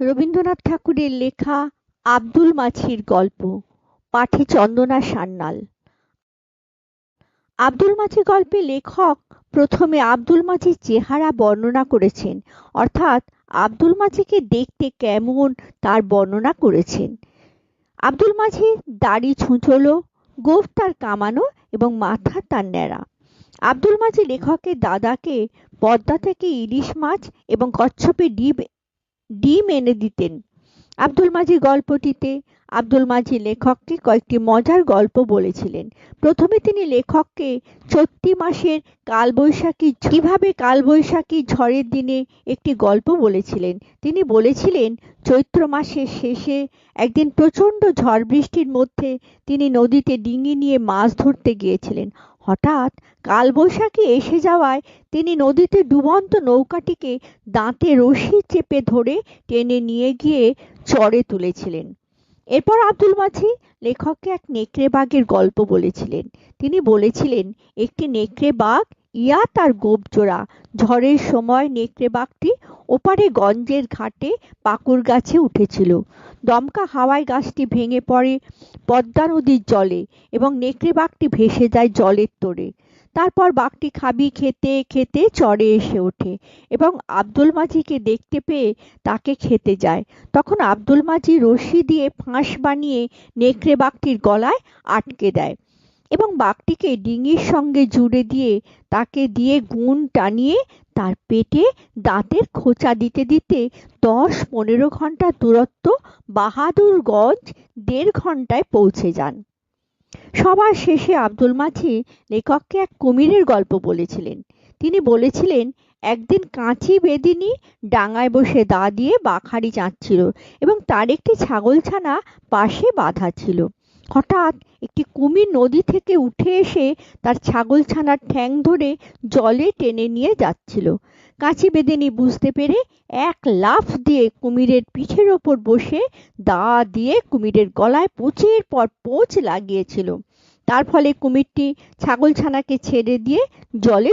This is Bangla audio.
রবীন্দ্রনাথ ঠাকুরের লেখা আব্দুল মাছির গল্প, পাঠে চন্দনা সান্যাল। আব্দুল মাছি গল্পে লেখক প্রথমে আব্দুল মাছির চেহারা বর্ণনা করেছেন, অর্থাৎ আব্দুল মাছিকে দেখতে কেমন তার বর্ণনা করেছেন। আব্দুল মাঝি দাড়ি ছুঁচলো, গোফ তার কামানো এবং মাথা তার ন্যাড়া। আব্দুল মাঝি লেখকের দাদাকে পদ্মা থেকে ইলিশ মাছ এবং কচ্ছপে ডিম ডিম এনে দিতেন। আব্দুল মাঝি গল্পটিতে আব্দুল মাঝি লেখককে কয়েকটি মজার গল্প বলেছিলেন। প্রথমে তিনি লেখককে চৈত্রি মাসের কালবৈশাখী কীভাবে কালবৈশাখী ঝড়ের দিনে একটি গল্প বলেছিলেন। তিনি বলেছিলেন, চৈত্র মাসের শেষে একদিন প্রচণ্ড ঝড় বৃষ্টির মধ্যে তিনি নদীতে ডিঙি নিয়ে মাছ ধরতে গিয়েছিলেন। হঠাৎ কালবৈশাখী এসে যাওয়ায় তিনি নদীতে ডুবন্ত নৌকাটিকে দাঁতে রশি চেপে ধরে টেনে নিয়ে গিয়ে চরে তুলেছিলেন। এরপর আব্দুল মাঝি লেখককে এক নেকড়ে বাঘের গল্প বলেছিলেন। তিনি বলেছিলেন, একটি নেকড়ে বাঘ ইয়া তার গোপজোড়া। ঝড়ের সময় নেকড়ে বাঘটি ওপারে গঞ্জের ঘাটে পাকুর গাছে উঠেছিল। দমকা হাওয়ায় গাছটি ভেঙে পড়ে পদ্মা নদীর জলে এবং নেকড়ে বাঘটি ভেসে যায় জলের তোড়ে তারপর বাঘটি খাবি খেতে খেতে চড়ে এসে ওঠে এবং আব্দুল মাঝিকে দেখতে পেয়ে তাকে খেতে যায়। তখন আব্দুল মাঝি রশি দিয়ে ফাঁস বানিয়ে নেকড়ে বাঘটির গলায় আটকে দেয় এবং বাঘটিকে ডিঙির সঙ্গে জুড়ে দিয়ে তাকে দিয়ে গুণ টানিয়ে তার পেটে দাঁতের খোঁচা দিতে দিতে দশ পনেরো ঘণ্টা দূরত্ব বাহাদুরগঞ্জ দেড় ঘন্টায় পৌঁছে যান। সবার শেষে আব্দুল মাঝি লেখককে এক কুমিরের গল্প বলেছিলেন। তিনি বলেছিলেন, একদিন কাঁচি বেদিনী ডাঙায় বসে দা দিয়ে বাখারি চাঁচ্ছিল এবং তার একটি ছাগলছানা পাশে বাঁধা ছিল। হঠাৎ একটি কুমির নদী থেকে উঠে এসে তার ছাগলছানার ঠ্যাং ধরে জলে টেনে নিয়ে যাচ্ছিল। কাঁচি বেদিনী বুঝতে পেরে এক লাফ দিয়ে কুমিরের পিঠের ওপর বসে দা দিয়ে কুমিরের গলায় পোচের পর পোচ লাগিয়েছিল। তার ফলে কুমিরটি ছাগলছানাকে ছেড়ে দিয়ে জলে